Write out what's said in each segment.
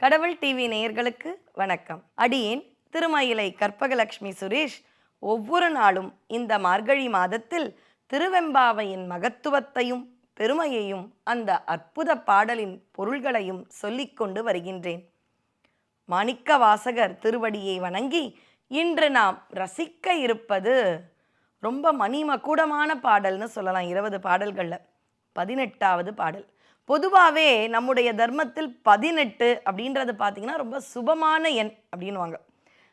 கடவுள் டிவி நேயர்களுக்கு வணக்கம். அடியேன் திருமயிலை கற்பகலட்சுமி சுரேஷ். ஒவ்வொரு நாளும் இந்த மார்கழி மாதத்தில் திருவெம்பாவையின் மகத்துவத்தையும் பெருமையையும் அந்த அற்புத பாடலின் பொருள்களையும் சொல்லிக்கொண்டு வருகின்றேன். மாணிக்க வாசகர் திருவடியை வணங்கி இன்று நாம் ரசிக்க இருப்பது ரொம்ப மணிமகுடமான பாடல்னு சொல்லலாம் இருபது பாடல்களில். பதினெட்டாவது பாடல். பொதுவாகவே நம்முடைய தர்மத்தில் பதினெட்டு அப்படின்றது பார்த்தீங்கன்னா ரொம்ப சுபமான எண் அப்படின்வாங்க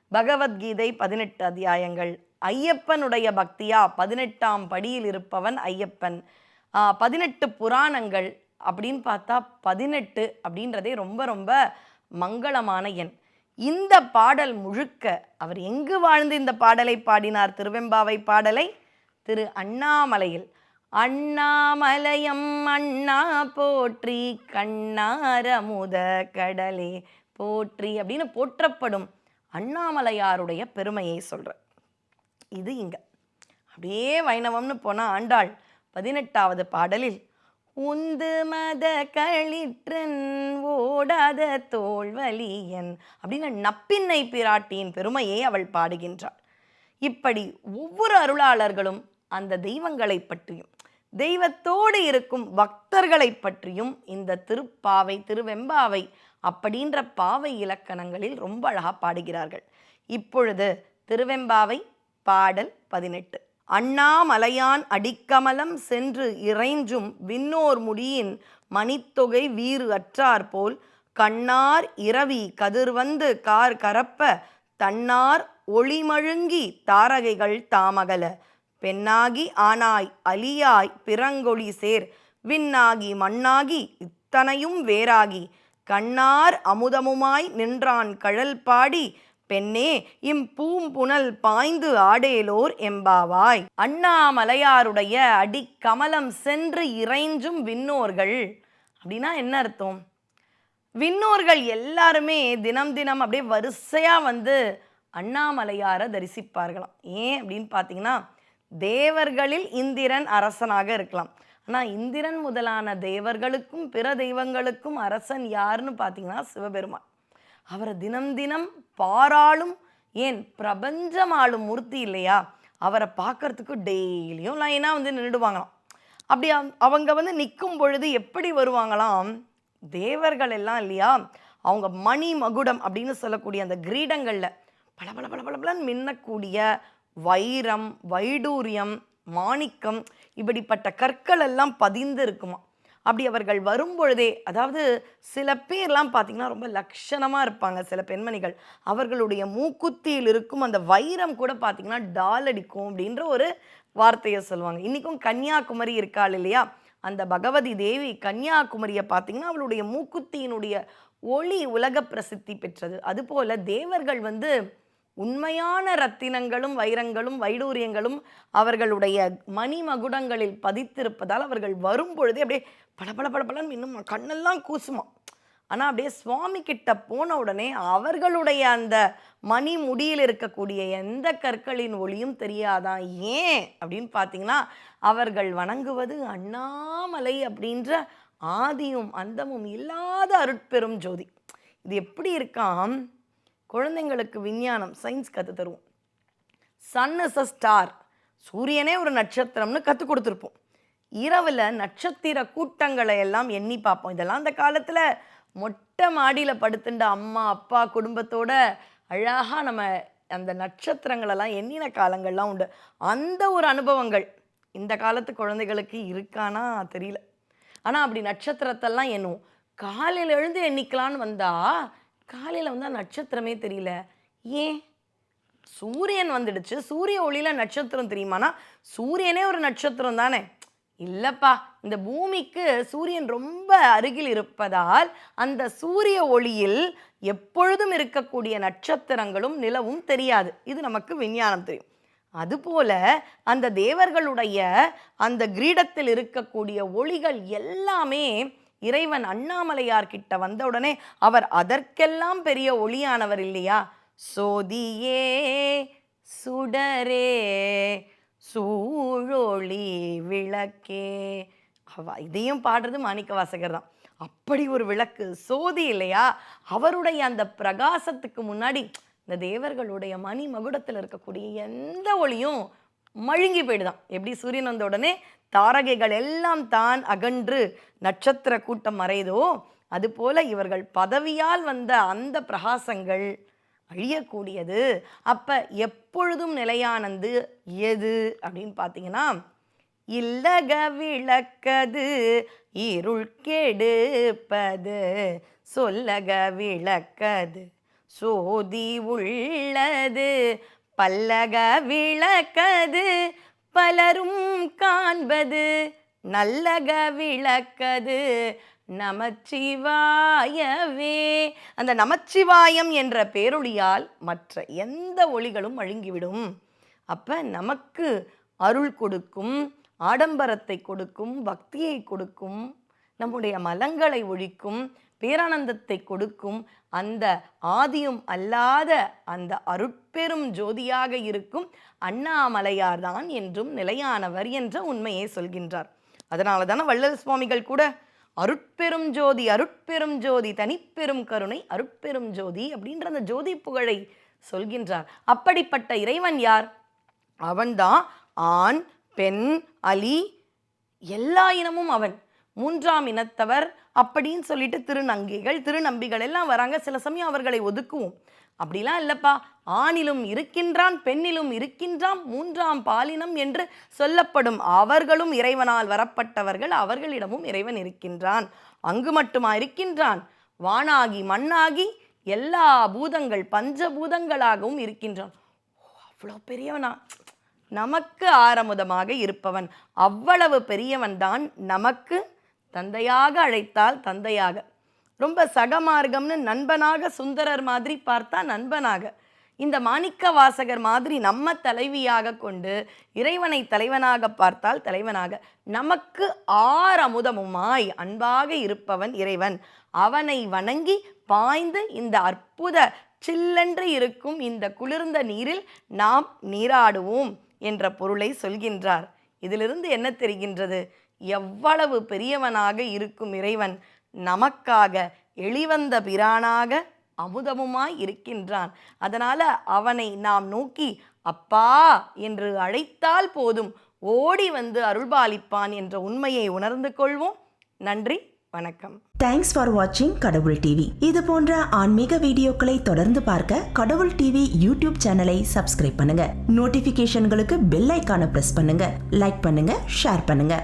பகவத்கீதை பதினெட்டு அத்தியாயங்கள். ஐயப்பனுடைய பக்தியா? பதினெட்டாம் படியில் இருப்பவன் ஐயப்பன். பதினெட்டு புராணங்கள் அப்படின்னு பார்த்தா பதினெட்டு அப்படின்றதே ரொம்ப ரொம்ப மங்களமான எண். இந்த பாடல் முழுக்க அவர் எங்கு வாழ்ந்து இந்த பாடலை பாடினார்? திருவெம்பாவை பாடலை திரு அண்ணாமலையில். அண்ணாமலையம் அண்ணா போற்றி கண்ணாரமுத கடலே போற்றி அப்படின்னு போற்றப்படும் அண்ணாமலையாருடைய பெருமையை சொல்கிற இது இங்க. அப்படியே வைணவம்னு போனால் ஆண்டாள் பதினெட்டாவது பாடலில் உந்து மத களிற்றன் ஓடாத தோல்வலியன் அப்படின்னு நப்பின்னை பிராட்டியின் பெருமையை அவள் பாடுகின்றாள். இப்படி ஒவ்வொரு அருளாளர்களும் அந்த தெய்வங்களை பற்றியும் தெய்வத்தோடு இருக்கும் பக்தர்களை பற்றியும் இந்த திருப்பாவை திருவெம்பாவை அப்படின்ற பாவை இலக்கணங்களில் ரொம்ப அழகா பாடுகிறார்கள். இப்பொழுது திருவெம்பாவை பாடல் பதினெட்டு. அண்ணாமலையான் அடிக்கமலம் சென்று இறைஞ்சும் விண்ணோர் முடியின் மணித்தொகை வீறு அற்றார் போல் கண்ணார் இரவி கதிர்வந்து கார் கரப்ப தன்னார் ஒளிமழுங்கி தாரகைகள் தாமகல. பெண்ணாகி ஆனாய் அலியாய் பிறங்கொழி சேர். விண்ணாகி மண்ணாகி இத்தனையும் வேறாகி. கண்ணார் அமுதமுமாய் நின்றான் கழல் பாடி. பெண்ணே இம் பூம்புணல் பாய்ந்து ஆடேலோர் எம்பாவாய். அண்ணாமலையாருடைய அடிக்கமலம் சென்று இறைஞ்சும் விண்ணோர்கள். அப்படின்னா என்ன அர்த்தம்? விண்ணோர்கள் எல்லாருமே தினம் தினம் அப்படியே வரிசையாக வந்து அண்ணாமலையாரை தரிசிப்பார்களாம். ஏன் அப்படின்னு பார்த்தீங்கன்னா தேவர்களில் இந்திரன் அரசனாக இருக்கலாம். ஆனால் இந்திரன் முதலான தேவர்களுக்கும் பிற தெய்வங்களுக்கும் அரசன் யாருன்னு பார்த்தீங்கன்னா சிவபெருமான். அவரை தினம் தினம் பாராளும் ஏன் பிரபஞ்சம் ஆளும் மூர்த்தி இல்லையா? அவரை பார்க்கறதுக்கு டெய்லியும் லைனாக வந்து நின்றுடுவாங்களாம் அப்படி அவங்க வந்து நிற்கும் பொழுது எப்படி வருவாங்களாம்? தேவர்கள் எல்லாம் இல்லையா? அவங்க மணி மகுடம் அப்படின்னு சொல்லக்கூடிய அந்த கிரீடங்களில் பல பல பல பலன்னு மின்னக்கூடிய வைரம் வைடூரியம் மாணிக்கம் இப்படிப்பட்ட கற்கள் எல்லாம் பதிந்து இருக்குமா? அப்படி அவர்கள் வரும்பொழுதே அதாவது சில பேர்லாம் பார்த்தீங்கன்னா ரொம்ப லட்சணமாக இருப்பாங்க சில பெண்மணிகள். அவர்களுடைய மூக்குத்தியில் இருக்கும் அந்த வைரம் கூட பார்த்தீங்கன்னா டால் அடிக்கும் அப்படின்ற ஒரு வார்த்தையை சொல்லுவாங்க. இன்றைக்கும் கன்னியாகுமரி இருக்காள் இல்லையா? அந்த பகவதி தேவி கன்னியாகுமரியை பார்த்தீங்கன்னா அவளுடைய மூக்குத்தியினுடைய ஒளி உலக பிரசித்தி பெற்றது. அதுபோல் தேவர்கள் வந்து உண்மையான ரத்தினங்களும் வைரங்களும் வைடூரியங்களும் அவர்களுடைய மணிமகுடங்களில் பதித்திருப்பதால் அவர்கள் வரும் பொழுதே அப்படியே பல பல பல பலன்னு இன்னும் கண்ணெல்லாம் கூசுமா ஆனால் அப்படியே சுவாமி கிட்ட போன உடனே அவர்களுடைய அந்த மணி முடியில் இருக்கக்கூடிய எந்த கற்களின் ஒளியும் தெரியாதான் ஏன் அப்படின்னு பார்த்தீங்கன்னா அவர்கள் வணங்குவது அண்ணாமலை அப்படின்ற ஆதியும் அந்தமும் இல்லாத அருட்பெரும் ஜோதி. இது எப்படி இருக்கான் குழந்தைங்களுக்கு விஞ்ஞானம் சயின்ஸ் கற்று தருவோம். சன் இஸ் அ ஸ்டார் சூரியனே ஒரு நட்சத்திரம்னு கற்றுக் கொடுத்துருப்போம். இரவில் நட்சத்திர கூட்டங்களை எல்லாம் எண்ணி பார்ப்போம். இதெல்லாம் அந்த காலத்தில் மொட்டை மாடியில் படுத்துட்ட அம்மா அப்பா குடும்பத்தோட அழகாக நம்ம அந்த நட்சத்திரங்களெல்லாம் எண்ணின காலங்கள்லாம் உண்டு. அந்த ஒரு அனுபவங்கள் இந்த காலத்து குழந்தைகளுக்கு இருக்கானா தெரியல. ஆனால் அப்படி நட்சத்திரத்தெல்லாம் எண்ணுவோம். காலையில் எழுந்து எண்ணிக்கலான்னு வந்தால் காலையில் வந்தால் நட்சத்திரமே தெரியல. ஏன்? சூரியன் வந்துடுச்சு. சூரிய ஒளியில் நட்சத்திரம் தெரியுமானா சூரியனே ஒரு நட்சத்திரம் தானே. இல்லைப்பா இந்த பூமிக்கு சூரியன் ரொம்ப அருகில் இருப்பதால் அந்த சூரிய ஒளியில் எப்பொழுதும் இருக்கக்கூடிய நட்சத்திரங்களும் நிலவும் தெரியாது. இது நமக்கு விஞ்ஞானம் தெரியும். அதுபோல அந்த தேவர்களுடைய அந்த கிரீடத்தில் இருக்கக்கூடிய ஒளிகள் எல்லாமே இறைவன் அண்ணாமலையார் கிட்ட வந்த உடனே அவர் அதற்கெல்லாம் பெரிய ஒளியானவர் இல்லையா? சோதியே சுடரே சூழொளி விளக்கே. அவ இதையும் பாடுறது மாணிக்க வாசகர் தான். அப்படி ஒரு விளக்கு சோதி இல்லையா? அவருடைய அந்த பிரகாசத்துக்கு முன்னாடி இந்த தேவர்களுடைய மணி மகுடத்தில் இருக்கக்கூடிய எந்த ஒளியும் மழுங்கி போயிடுதான். எப்படி சூரியன் வந்த உடனே தாரகைகள் எல்லாம் தான் அகன்று நட்சத்திர கூட்டம் மறையுதோ அதுபோல இவர்கள் பதவியால் வந்த அந்த பிரகாசங்கள் அழியக்கூடியது. அப்போ எப்பொழுதும் நிலையானது எது அப்படின்னு பார்த்தீங்கன்னா இல்லக விளக்கது இருள் கெடுப்பது சொல்லக விளக்கது சோதி உள்ளது பல்லக விளக்கது பலரும் காண்பது நல்லக விளக்கது. நமச்சிவாயவே. அந்த நமச்சிவாயம் என்ற பேரொழியால் மற்ற எந்த ஒளிகளும் அழுங்கிவிடும். அப்போ நமக்கு அருள் கொடுக்கும் ஆடம்பரத்தை கொடுக்கும் பக்தியை கொடுக்கும் நம்முடைய மலங்களை ஒழிக்கும் பேரானந்தத்தை கொடுக்கும் அந்த ஆதியும் அல்லாத அந்த அருட்பெரும் ஜோதியாக இருக்கும் அண்ணாமலையார் தான் என்றும் நிலையானவர் என்ற உண்மையை சொல்கின்றார். அதனால தானே வள்ளல் சுவாமிகள் கூட அருட்பெரும் ஜோதி அருட்பெரும் ஜோதி தனிப்பெரும் கருணை அருட்பெரும் ஜோதி அப்படின்ற அந்த ஜோதி புகழை சொல்கின்றார். அப்படிப்பட்ட இறைவன் யார்? அவன்தான் ஆண் பெண் அலி எல்லா இனமும் அவன். மூன்றாம் இனத்தவர் அப்படின்னு சொல்லிட்டு திருநங்கைகள் திருநம்பிகள் எல்லாம் வராங்க. சில சமயம் அவர்களை ஒதுக்குவோம். அப்படிலாம் இல்லைப்பா. ஆணிலும் இருக்கின்றான் பெண்ணிலும் இருக்கின்றான் மூன்றாம் பாலினம் என்று சொல்லப்படும் அவர்களும் இறைவனால் வரப்பட்டவர்கள். அவர்களிடமும் இறைவன் இருக்கின்றான். அங்கு மட்டுமா இருக்கின்றான்? வானாகி மண்ணாகி எல்லா பூதங்கள் பஞ்சபூதங்களாகவும் இருக்கின்றான். அவ்வளோ பெரியவனா. நமக்கு ஆரமுதமாக இருப்பவன். அவ்வளவு பெரியவன்தான் நமக்கு தந்தையாக அழைத்தால் தந்தையாக. ரொம்ப சகமார்க்கம்னு நண்பனாக சுந்தரர் மாதிரி பார்த்தா நண்பனாக. இந்த மாணிக்க வாசகர் மாதிரி நம்ம தலைவியாக கொண்டு இறைவனை தலைவனாக பார்த்தால் தலைவனாக. நமக்கு ஆரமுதமுமாய் அன்பாக இருப்பவன் இறைவன். அவனை வணங்கி பாய்ந்து இந்த அற்புத சில்லென்று இருக்கும் இந்த குளிர்ந்த நீரில் நாம் நீராடுவோம் என்ற பொருளை சொல்கின்றார். இதிலிருந்து என்ன தெரிகின்றது? எவ்வளவு பெரியவனாக இருக்கும் இறைவன்? நமக்காக எளிவந்த பிரானாக அமுதமுமாய் இருக்கின்றான். அதனால் அவனை நாம் நோக்கி அப்பா என்று அழைத்தால் போதும் ஓடி வந்து அருள்பாலிப்பான் என்ற உண்மையை உணர்ந்து கொள்வோம். நன்றி வணக்கம். தேங்க்ஸ் ஃபார் வாட்சிங் கடவுள் டிவி இது போன்ற ஆன்மீக வீடியோக்களை தொடர்ந்து பார்க்க கடவுள் டிவி யூடியூப் சேனலை சப்ஸ்கிரைப் பண்ணுங்க. நோட்டிபிகேஷன்களுக்கு பெல் ஐக்கான பிரஸ் பண்ணுங்க. லைக் பண்ணுங்க ஷேர் பண்ணுங்க.